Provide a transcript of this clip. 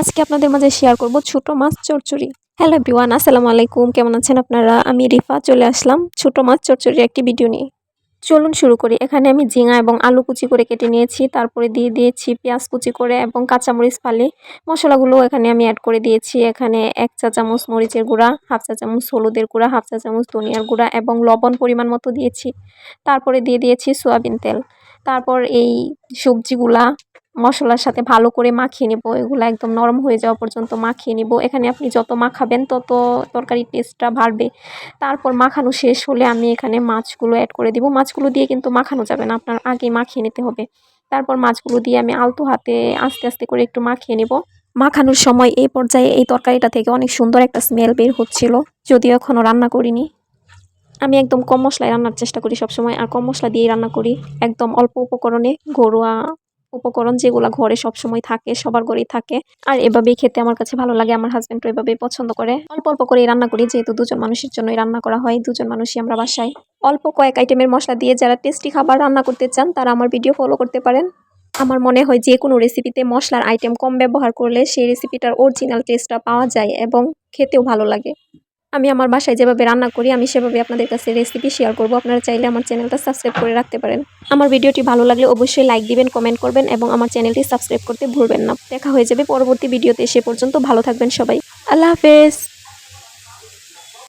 আজকে আপনাদের মাঝে শেয়ার করব ছোট মাছ চচ্চড়ি হ্যালো এভরিওয়ান আসসালামু আলাইকুম। কেমন আছেন আপনারা? আমি রিফা, চলে আসলাম ছোট মাছ চচ্চড়ির একটি ভিডিও নিয়ে। চলুন শুরু করি। এখানে আমি ঝিঙা এবং আলু কুচি করে কেটে নিয়েছি। তারপরে দিয়ে দিয়েছি পেঁয়াজ কুচি করে এবং কাঁচামরিচ ফালি। মশলাগুলো এখানে আমি অ্যাড করে দিয়েছি। এখানে এক চা চামচ মরিচের গুঁড়া, হাফ চা চামচ হলুদের গুঁড়া, হাফ চা চামচ ধনিয়ার গুঁড়া এবং লবণ পরিমাণ মতো দিয়েছি। তারপরে দিয়ে দিয়েছি সোয়াবিন তেল। তারপর এই সবজিগুলা মশলার সাথে ভালো করে মাখিয়ে নেব। এগুলো একদম নরম হয়ে যাওয়া পর্যন্ত মাখিয়ে নেব। এখানে আপনি যত মাখাবেন, তত তরকারির টেস্টটা বাড়বে। তারপর মাখানো শেষ হলে আমি এখানে মাছগুলো অ্যাড করে দিব। মাছগুলো দিয়ে কিন্তু মাখানো যাবে না, আপনার আগে মাখিয়ে নিতে হবে। তারপর মাছগুলো দিয়ে আমি আলতো হাতে আস্তে আস্তে করে একটু মাখিয়ে নেব। মাখানোর সময় এই পর্যায়ে এই তরকারিটা থেকে অনেক সুন্দর একটা স্মেল বের হচ্ছিল। যদিও এখনও রান্না করিনি। আমি একদম কম মশলায় রান্নার চেষ্টা করি সবসময়। আর কম মশলা দিয়েই রান্না করি। একদম অল্প উপকরণে ঘরোয়া উপকরণ যেগুলো ঘরে সবসময় থাকে, সবার ঘরেই থাকে। আর এভাবেই খেতে আমার কাছে ভালো লাগে, আমার হাজব্যান্ডও এভাবেই পছন্দ করে। অল্প অল্প করে রান্না করি, যেহেতু দুজন মানুষের জন্যই রান্না করা হয়, দুজন মানুষই আমরা বাসায়। অল্প কয়েক আইটেমের মশলা দিয়ে যারা টেস্টি খাবার রান্না করতে চান, তারা আমার ভিডিও ফলো করতে পারেন। আমার মনে হয় যে কোনো রেসিপিতে মশলার আইটেম কম ব্যবহার করলে সেই রেসিপিটার অরিজিনাল টেস্টটা পাওয়া যায় এবং খেতেও ভালো লাগে। আমি আমার বাসায় যেভাবে রান্না করি, আমি সেভাবে আপনাদের কাছে রেসিপি শেয়ার করব। আপনারা চাইলে আমার চ্যানেলটা সাবস্ক্রাইব করে রাখতে পারেন। আমার ভিডিওটি ভালো লাগলে অবশ্যই লাইক দিবেন কমেন্ট করবেন এবং আমার চ্যানেলটি সাবস্ক্রাইব করতে ভুলবেন না। দেখা হয়ে যাবে পরবর্তী ভিডিওতে, সে পর্যন্ত ভালো থাকবেন সবাই। আল্লাহ হাফেজ।